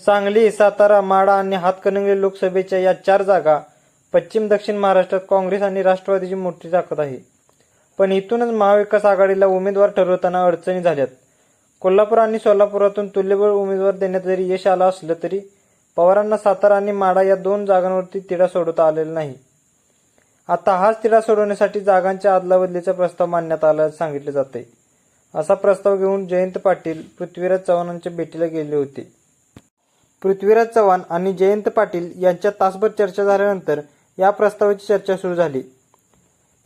सांगली सातारा माडा आणि हातकणंगले लोकसभेच्या या चार जागा पश्चिम दक्षिण महाराष्ट्रात काँग्रेस आणि राष्ट्रवादीची मोठी ताकद आहे. पण इथूनच महाविकास आघाडीला उमेदवार ठरवताना अडचणी झाल्यात. कोल्हापूर आणि सोलापुरातून तुल्यबळ उमेदवार देण्यात जरी यश आलं असलं तरी पवारांना सातारा आणि माडा या दोन जागांवरती तिढा सोडवता आलेला नाही. आता हाच तिढा सोडवण्यासाठी जागांच्या अदलाबदलीचा प्रस्ताव मांडण्यात आला सांगितले जाते असा प्रस्ताव घेऊन जयंत पाटील पृथ्वीराज चव्हाणांच्या भेटीला गेले होते. पृथ्वीराज चव्हाण आणि जयंत पाटील यांच्यात तासभर चर्चा झाल्यानंतर या प्रस्तावाची चर्चा सुरू झाली.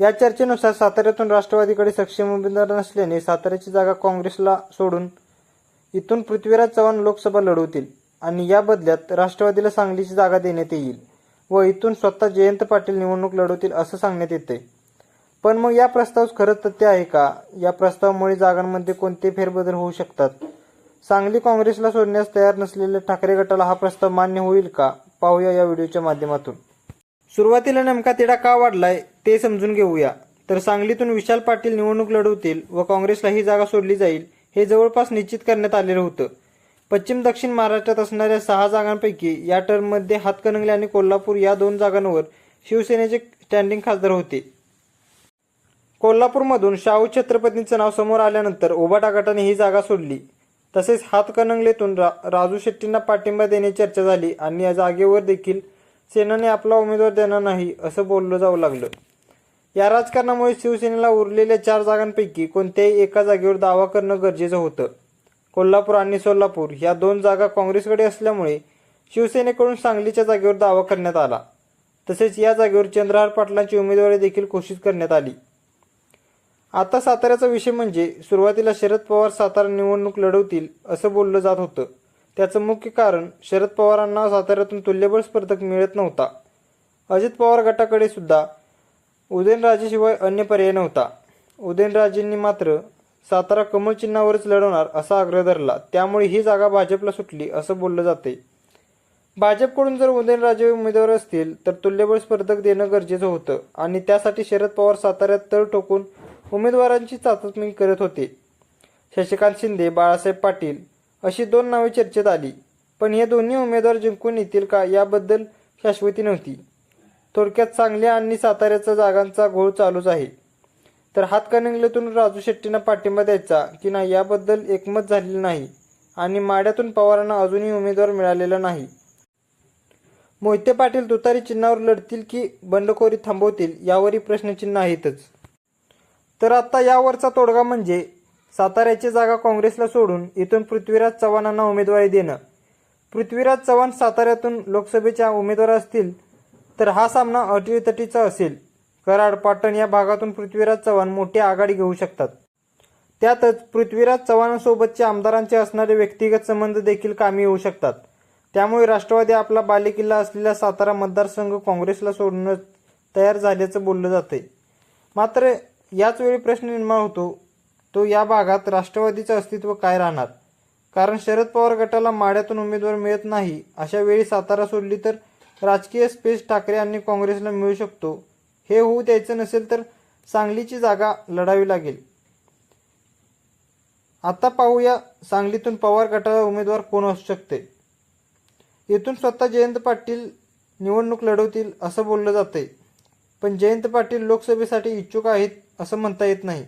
या चर्चेनुसार साताऱ्यातून राष्ट्रवादीकडे सक्षम उमेदवार नसल्याने साताऱ्याची जागा काँग्रेसला सोडून इथून पृथ्वीराज चव्हाण लोकसभा लढवतील आणि या बदल्यात राष्ट्रवादीला सांगलीची जागा देण्यात येईल व इथून स्वतः जयंत पाटील निवडणूक लढवतील असं सांगण्यात येते. पण मग या प्रस्ताव खरंच तथ्य आहे का? या प्रस्तावामुळे जागांमध्ये कोणते फेरबदल होऊ शकतात? सांगली काँग्रेसला सोडण्यास तयार नसलेल्या ठाकरे गटाला हा प्रस्ताव मान्य होईल का? पाहूया या व्हिडिओच्या माध्यमातून. सुरुवातीला नेमका तिढा का वाढलाय ते समजून घेऊया. तर सांगलीतून विशाल पाटील निवडणूक लढवतील व काँग्रेसला ही जागा सोडली जाईल हे जवळपास निश्चित करण्यात आलेलं होतं. पश्चिम दक्षिण महाराष्ट्रात असणाऱ्या सहा जागांपैकी या टर्ममध्ये हातकणंगले आणि कोल्हापूर या दोन जागांवर शिवसेनेचे स्टँडिंग खासदार होते. कोल्हापूरमधून शाहू छत्रपतींचं नाव समोर आल्यानंतर ओबाटा गटाने ही जागा सोडली. तसेच हातकणंगलेतून रा राजू शेट्टींना पाठिंबा देण्याची चर्चा झाली आणि या जागेवर देखील सेनाने आपला उमेदवार देणार नाही असं बोललं जाऊ लागलं. या राजकारणामुळे शिवसेनेला उरलेल्या चार जागांपैकी कोणत्याही एका जागेवर दावा करणं गरजेचं होतं. कोल्हापूर आणि सोलापूर या दोन जागा काँग्रेसकडे असल्यामुळे शिवसेनेकडून सांगलीच्या जागेवर दावा करण्यात आला. तसेच या जागेवर चंद्रहार पाटलांची उमेदवारी देखील घोषित करण्यात आली. आता साताऱ्याचा विषय म्हणजे सुरुवातीला शरद पवार सातारा निवडणूक लढवतील असं बोललं जात होतं. त्याचं मुख्य कारण शरद पवारांना साताऱ्यातून तुल्यबळ स्पर्धक मिळत नव्हता. अजित पवार गटाकडे सुद्धा उदयनराजेशिवाय अन्य पर्याय नव्हता. उदयनराजेंनी मात्र सातारा कमळ चिन्हावरच लढवणार असा आग्रह धरला. त्यामुळे ही जागा भाजपला सुटली असं बोललं जाते भाजपकडून जर उदयनराजे उमेदवार असतील तर तुल्यबळ स्पर्धक देणं गरजेचं होतं. आणि त्यासाठी शरद पवार साताऱ्यात तळ ठोकून उमेदवारांची चाचपणी करत होते. शशिकांत शिंदे बाळासाहेब पाटील अशी दोन नावे चर्चेत आली. पण हे दोन्ही उमेदवार जिंकून येतील का याबद्दल शाश्वती नव्हती. थोडक्यात सांगली आणि साताऱ्याचा जागांचा घोळ चालूच आहे. तर हातकणंगलेतून राजू शेट्टींना पाठिंबा द्यायचा की नाही याबद्दल एकमत झालेलं नाही आणि माड्यातून पवारांना अजूनही उमेदवार मिळालेला नाही. मोहिते पाटील दुतारी चिन्हावर लढतील की बंडखोरी थांबवतील यावरही प्रश्नचिन्ह आहेतच. तर आता यावरचा तोडगा म्हणजे साताऱ्याची जागा काँग्रेसला सोडून इथून पृथ्वीराज चव्हाणांना उमेदवारी देणं. पृथ्वीराज चव्हाण साताऱ्यातून लोकसभेच्या उमेदवार असतील तर हा सामना अटीतटीचा असेल. कराड पाटण या भागातून पृथ्वीराज चव्हाण मोठी आघाडी घेऊ शकतात. त्यातच पृथ्वीराज चव्हाणांसोबतचे आमदारांचे असणारे व्यक्तिगत संबंध देखील कामी येऊ शकतात. त्यामुळे राष्ट्रवादी आपला बालेकिल्ला असलेला सातारा मतदारसंघ काँग्रेसला सोडण्यास तयार झाल्याचं बोललं जाते मात्र याच वेळी प्रश्न निर्माण होतो तो या भागात राष्ट्रवादीचं अस्तित्व काय राहणार? कारण शरद पवार गटाला माड्यातून उमेदवार मिळत नाही अशा वेळी सातारा सोडली तर राजकीय स्पेस ठाकरे आणि काँग्रेसला मिळू शकतो. हे होऊ द्यायचं नसेल तर सांगलीची जागा लढावी लागेल. आता पाहूया सांगलीतून पवार गटाला उमेदवार कोण असू शकते. येथून स्वतः जयंत पाटील निवडणूक लढवतील असं बोललं जाते पण जयंत पाटील लोकसभेसाठी इच्छुक आहेत असं म्हणता येत नाही.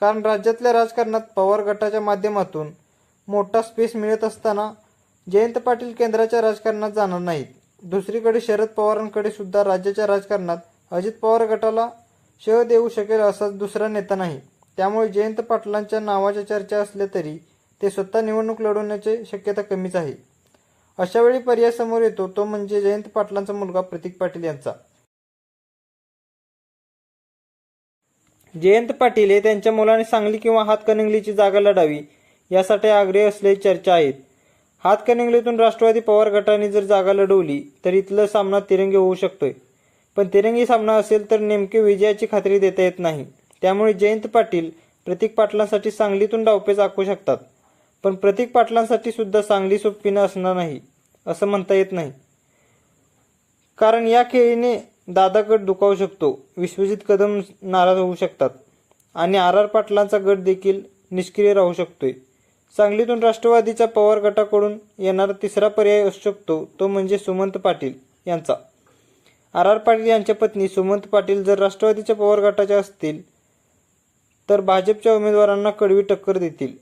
कारण राज्यातल्या राजकारणात पवार गटाच्या माध्यमातून मोठा स्पेस मिळत असताना जयंत पाटील केंद्राच्या राजकारणात जाणार नाहीत. दुसरीकडे शरद पवारांकडे सुद्धा राज्याच्या राजकारणात अजित पवार गटाला शह देऊ शकेल असा दुसरा नेता नाही. त्यामुळे जयंत पाटलांच्या नावाच्या चर्चा असल्या तरी ते स्वतः निवडणूक लढवण्याची शक्यता कमीच आहे. अशावेळी पर्याय समोर येतो तो म्हणजे जयंत पाटलांचा मुलगा प्रतीक पाटील यांचा. जयंत पाटील हे त्यांच्या मुलाने सांगली किंवा हातकणंगलीची जागा लढावी यासाठी आग्रही असल्याची चर्चा आहेत. हातकणंगलीतून राष्ट्रवादी पवार गटाने जर जागा लढवली तर इथला सामना तिरंगी होऊ शकतोय. पण तिरंगी सामना असेल तर नेमके विजयाची खात्री देता येत नाही. त्यामुळे जयंत पाटील प्रतीक पाटलांसाठी सांगलीतून डावपेच आखू शकतात. पण प्रतीक पाटलांसाठी सुद्धा सांगली सोपीनं असणार नाही असं म्हणता येत नाही. कारण या खेळीने दादा गट दुखावू शकतो. विश्वजित कदम नाराज होऊ शकतात. आणि आर आर पाटलांचा गट देखील निष्क्रिय राहू शकतोय. सांगलीतून राष्ट्रवादीच्या पवार गटाकडून येणारा तिसरा पर्याय असू शकतो तो म्हणजे सुमंत पाटील यांचा. आर आर पाटील यांच्या पत्नी सुमंत पाटील जर राष्ट्रवादीच्या पवार गटाच्या असतील तर भाजपच्या उमेदवारांना कडवी टक्कर देतील.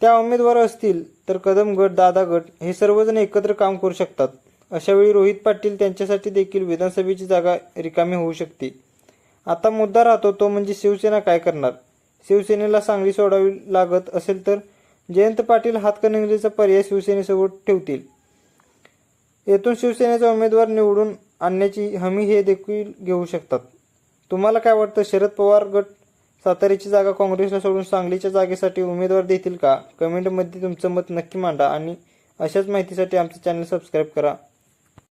त्या उमेदवार असतील तर कदम गट दादा गट हे सर्वजण एकत्र काम करू शकतात. अशावेळी रोहित पाटील त्यांच्यासाठी देखील विधानसभेची जागा रिकामी होऊ शकते. आता मुद्दा राहतो तो म्हणजे शिवसेना काय करणार? शिवसेनेला सांगली सोडावी लागत असेल तर जयंत पाटील हातकणंगलेचा पर्याय शिवसेनेसमोर ठेवतील. येथून शिवसेनेचा उमेदवार निवडून आणण्याची हमी हे देखील घेऊ शकतात. तुम्हाला काय वाटतं? शरद पवार गट साताऱ्याची जागा काँग्रेसला सोडून सांगलीच्या जागेसाठी उमेदवार देतील का? कमेंटमध्ये तुमचं मत नक्की मांडा आणि अशाच माहितीसाठी आमचं चॅनल सबस्क्राईब करा.